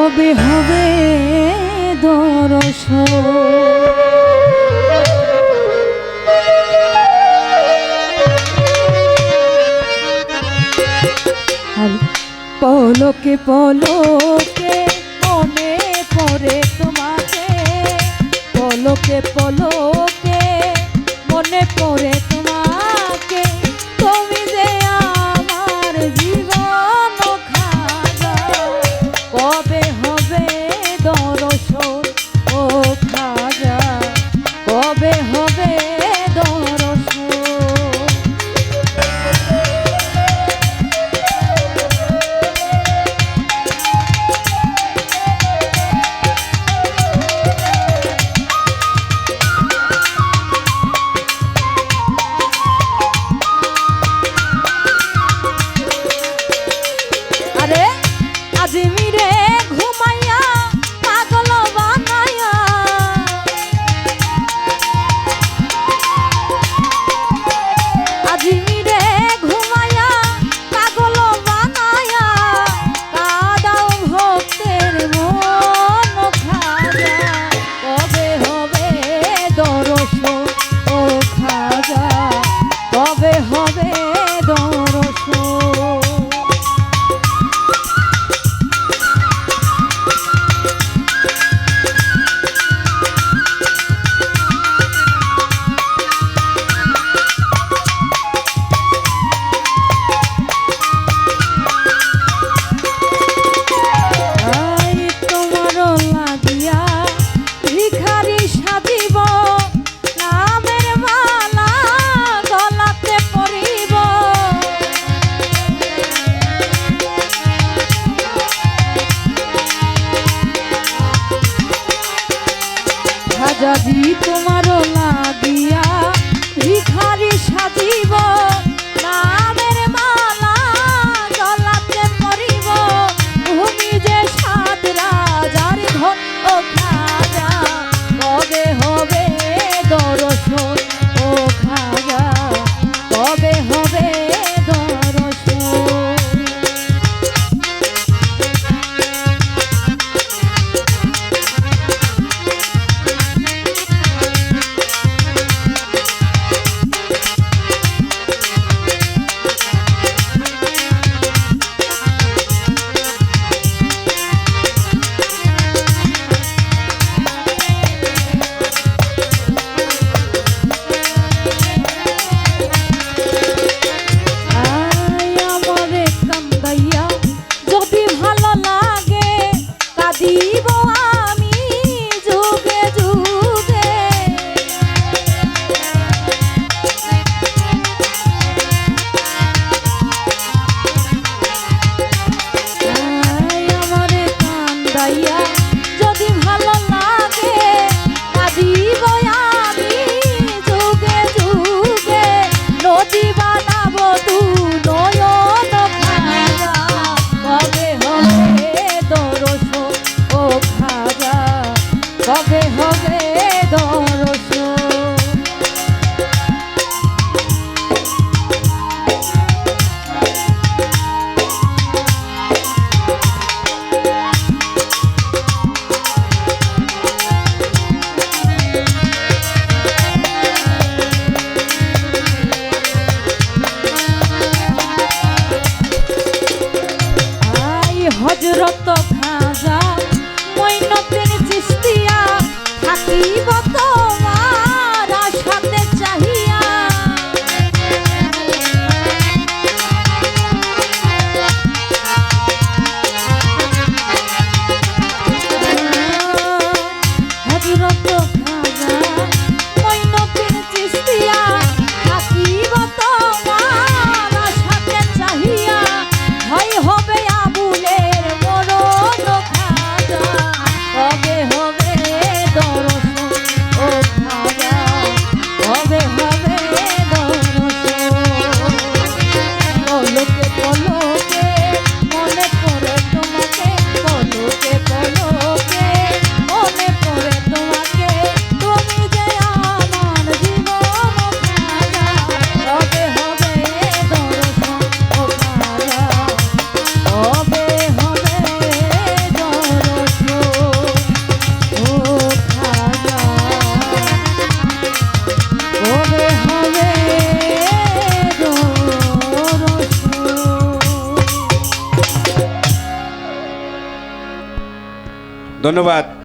কবে হবে দর্শন? পলকে পলকে মনে পড়ে তোমাকে। পলকে পলকে মনে পড়ে হাজাজি তোমারও লাগিয়া ভিখারি Yeah. ধন্যবাদ।